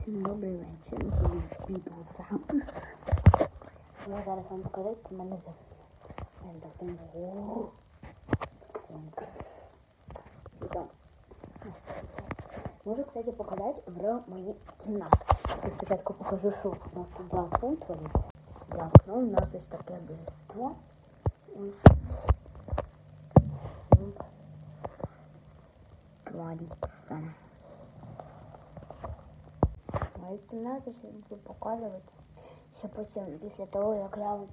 Всім добрий вечір. Піду запис. Я зараз вам покажу, як у мене Сюда. Можу, кстати, показати в мої кімнати. Я спочатку покажу, що у нас тут за окном твориться. За у нас ось таке. Ось. Мою кімнату ще буду показувати. Ще потім, після того, як я вам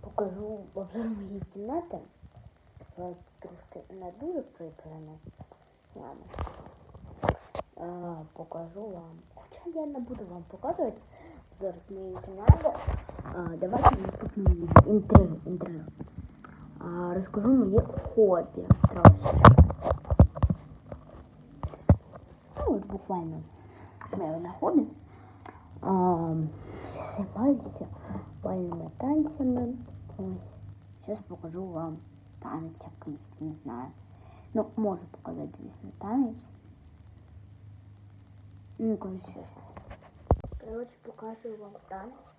покажу обзор моєї кімнати, я трошки не дуже прикрена. Ладно. А, покажу вам. Хоча я не буду вам показувати обзор моєї кімнати. А, давайте в наступному відео. Інтерв'ю. інтерв'ю. А, розкажу моє хобі трошки. Ну, от буквально моє одне хобі. А, займаюся бальними танцями. Ось. Зараз покажу вам танець якийсь, не знаю. Ну, можу показати, звісно, танець. Ну, коротше, щас. Коротше, показую вам танець.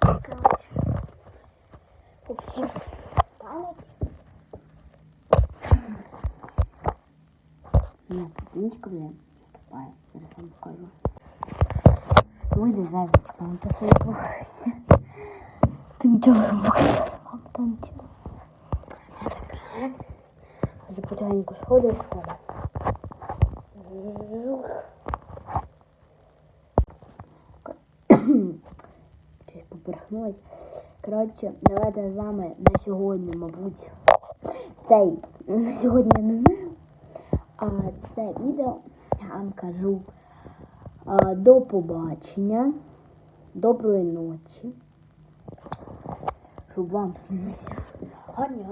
Коротше, у всіх танець. У нас ступенечка, блин, виступає. Зараз вам покажу. Вийде за вікном, то що відбувається. Ти нічого не показав вам танцю. Вже потихеньку сходить сходить. Жух. Щось поперхнулась. Коротше, давайте з вами на сьогодні, мабуть, цей на сьогодні я не знаю. А це відео я вам кажу до побачення, доброї ночі. Щоб вам снилися гарні